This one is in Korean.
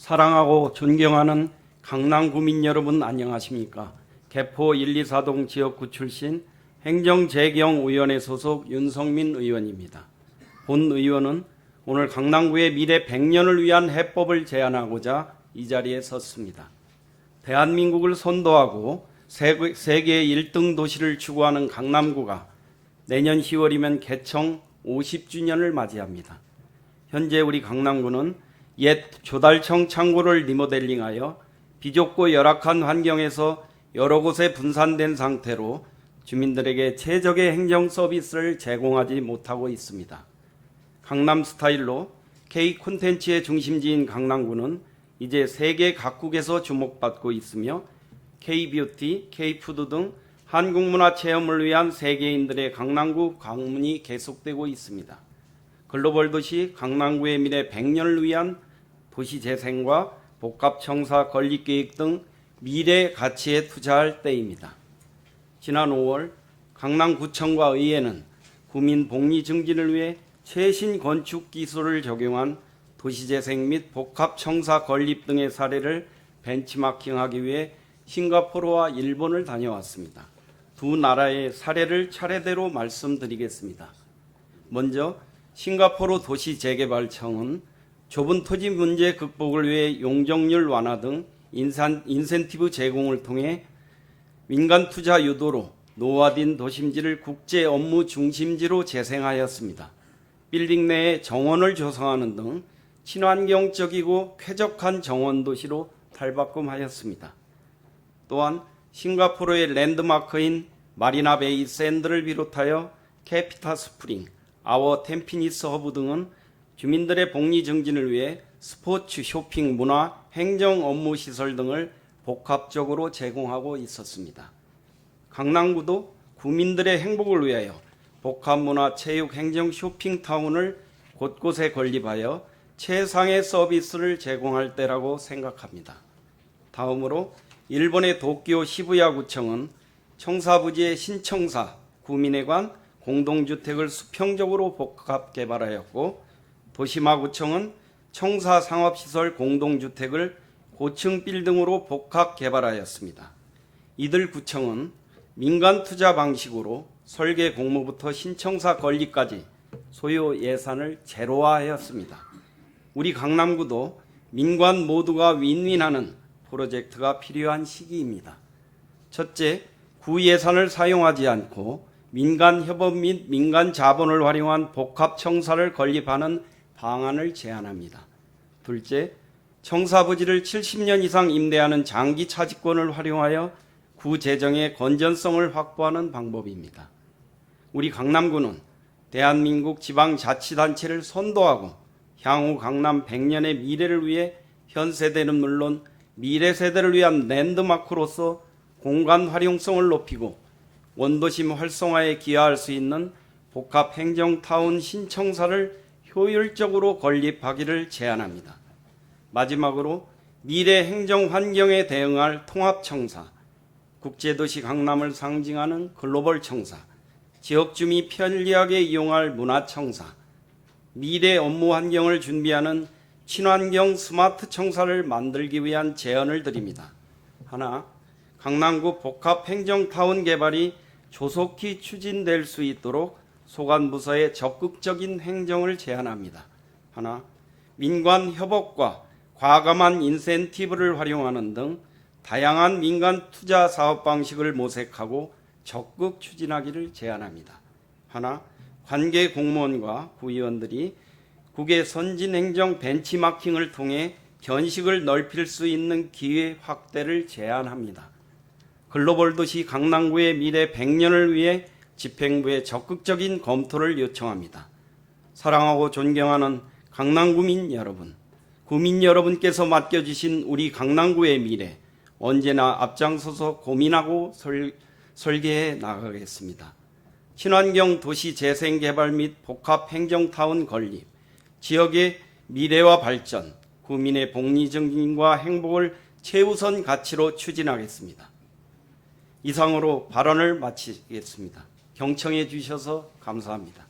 사랑하고 존경하는 강남 구민 여러분 안녕하십니까? 개포 1, 2, 4동 지역구 출신 행정재경위원회 소속 윤성민 의원입니다. 본 의원은 오늘 강남구의 미래 100년을 위한 해법을 제안하고자 이 자리에 섰습니다. 대한민국을 선도하고 세계 1등 도시를 추구하는 강남구가 내년 10월이면 개청 50주년을 맞이합니다. 현재 우리 강남구는 옛 조달청 창고를 리모델링하여 비좁고 열악한 환경에서 여러 곳에 분산된 상태로 주민들에게 최적의 행정 서비스를 제공하지 못하고 있습니다. 강남 스타일로 K 콘텐츠의 중심지인 강남구는 이제 세계 각국에서 주목받고 있으며 K 뷰티, K 푸드 등 한국 문화 체험을 위한 세계인들의 강남구 방문이 계속되고 있습니다. 글로벌 도시 강남구의 미래 100년을 위한 도시 재생과 복합 청사 건립 계획 등 미래 가치에 투자할 때입니다. 지난 5월 강남구청과 의회는 구민 복리 증진을 위해 최신 건축 기술을 적용한 도시재생 및 복합 청사 건립 등의 사례를 벤치마킹하기 위해 싱가포르와 일본을 다녀왔습니다. 두 나라의 사례를 차례대로 말씀드리겠습니다. 먼저 싱가포르 도시재개발청은 좁은 토지 문제 극복을 위해 용적률 완화 등 인산, 인센티브 제공을 통해 민간 투자 유도로 노화된 도심지를 국제 업무 중심지로 재생하였습니다. 빌딩 내에 정원을 조성하는 등 친환경적이고 쾌적한 정원 도시로 탈바꿈하였습니다. 또한 싱가포르의 랜드마크인 마리나 베이 샌드를 비롯하여 캐피타 스프링, 아워 템피니스 허브 등은 주민들의 복리 증진을 위해 스포츠, 쇼핑, 문화, 행정 업무 시설 등을 복합적으로 제공하고 있었습니다. 강남구도 구민들의 행복을 위하여 복합문화, 체육, 행정, 쇼핑타운을 곳곳에 건립하여 최상의 서비스를 제공할 때라고 생각합니다. 다음으로 일본의 도쿄 시부야 구청은 청사부지의 신청사, 구민회관, 공동주택을 수평적으로 복합 개발하였고 도시마구청은 청사 상업시설 공동주택을 고층 빌딩으로 복합 개발하였습니다. 이들 구청은 민간 투자 방식으로 설계 공모부터 신청사 건립까지 소요 예산을 제로화하였습니다. 우리 강남구도 민관 모두가 윈윈하는 프로젝트가 필요한 시기입니다. 첫째, 구 예산을 사용하지 않고 민간 협업 및 민간 자본을 활용한 복합 청사를 건립하는 방안을 제안합니다. 둘째, 청사 부지를 70년 이상 임대하는 장기 차지권을 활용하여 구 재정의 건전성을 확보하는 방법입니다. 우리 강남구는 대한민국 지방자치단체를 선도하고 향후 강남 100년의 미래를 위해 현 세대는 물론 미래 세대를 위한 랜드마크로서 공간 활용성을 높이고 원도심 활성화에 기여할 수 있는 복합 행정타운 신청사를 효율적으로 건립하기를 제안합니다. 마지막으로 미래 행정 환경에 대응할 통합청사, 국제도시 강남을 상징하는 글로벌 청사, 지역 주민이 편리하게 이용할 문화청사, 미래 업무 환경을 준비하는 친환경 스마트 청사를 만들기 위한 제안을 드립니다. 하나, 강남구 복합 행정타운 개발이 조속히 추진될 수 있도록 소관부서의 적극적인 행정을 제안합니다. 하나, 민관 협업과 과감한 인센티브를 활용하는 등 다양한 민간 투자 사업 방식을 모색하고 적극 추진하기를 제안합니다. 하나, 관계 공무원과 구의원들이 국의 선진 행정 벤치마킹을 통해 견식을 넓힐 수 있는 기회 확대를 제안합니다. 글로벌 도시 강남구의 미래 100년을 위해 집행부의 적극적인 검토를 요청합니다. 사랑하고 존경하는 강남구민 여러분, 구민 여러분께서 맡겨주신 우리 강남구의 미래 언제나 앞장서서 고민하고 설, 설계해 나가겠습니다. 친환경 도시 재생 개발 및 복합 행정타운 건립, 지역의 미래와 발전, 구민의 복리 증진과 행복을 최우선 가치로 추진하겠습니다. 이상으로 발언을 마치겠습니다. 경청해 주셔서 감사합니다.